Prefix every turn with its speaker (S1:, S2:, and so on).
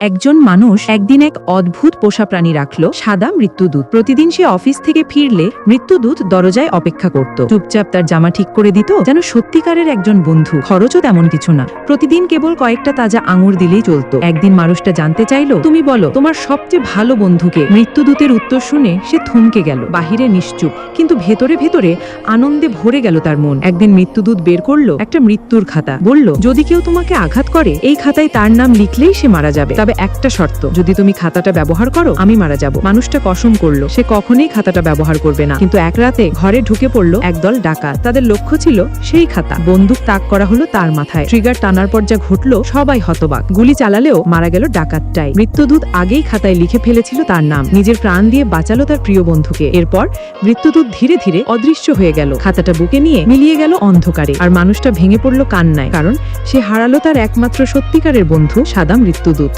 S1: একজন মানুষ একদিন এক অদ্ভুত পোষা প্রাণী রাখল, সাদা মৃত্যুদূত। প্রতিদিন সে অফিস থেকে ফিরলে মৃত্যুদূত দরজায় অপেক্ষা করত। চুপচাপ তার জামা ঠিক করে দিত, যেন সত্যিকারের একজন বন্ধু। খরচও তেমন কিছু না। প্রতিদিন কেবল কয়েকটা তাজা আঙুর দিলেই চলতো। একদিন মানুষটা জানতে চাইলো, তুমি বলো, তোমার সবচেয়ে ভালো বন্ধুকে মৃত্যুদূতের উত্তর শুনে সে থমকে গেল, বাহিরে নিশ্চুপ। কিন্তু ভেতরে ভেতরে আনন্দে ভরে গেল তার মন। একদিন মৃত্যুদূত বের করল একটা মৃত্যুর খাতা। বলল, যদি কেউ তোমাকে আঘাত করে, এই খাতায় তার নাম লিখলেই সে মারা যাবে। তবে একটা শর্ত, যদি তুমি খাতাটা ব্যবহার করো, আমি মারা যাব। মানুষটা কসম করল, সে কখনোই খাতাটা ব্যবহার করবে না। কিন্তু এক রাতে ঘরে ঢুকে পড়ল একদল ডাকাত। তাদের লক্ষ্য ছিল সেই খাতা। বন্দুক তাক করা হলো তার মাথায়। ট্রিগার টানার পর যা ঘটলো, সবাই হতবাক। গুলি চালালেও মারা গেল ডাকাতটাই। মৃত্যুদূত আগেই খাতায় লিখে ফেলেছিল তার নাম। নিজের প্রাণ দিয়ে বাঁচালো তার প্রিয় বন্ধুকে। এরপর মৃত্যুদূত ধীরে ধীরে অদৃশ্য হয়ে গেল। খাতাটা বুকে নিয়ে মিলিয়ে গেল অন্ধকারে। আর মানুষটা ভেঙে পড়ল কান্নায়, কারণ সে হারালো তার একমাত্র সত্যিকারের বন্ধু সাদা মৃত্যুদূত।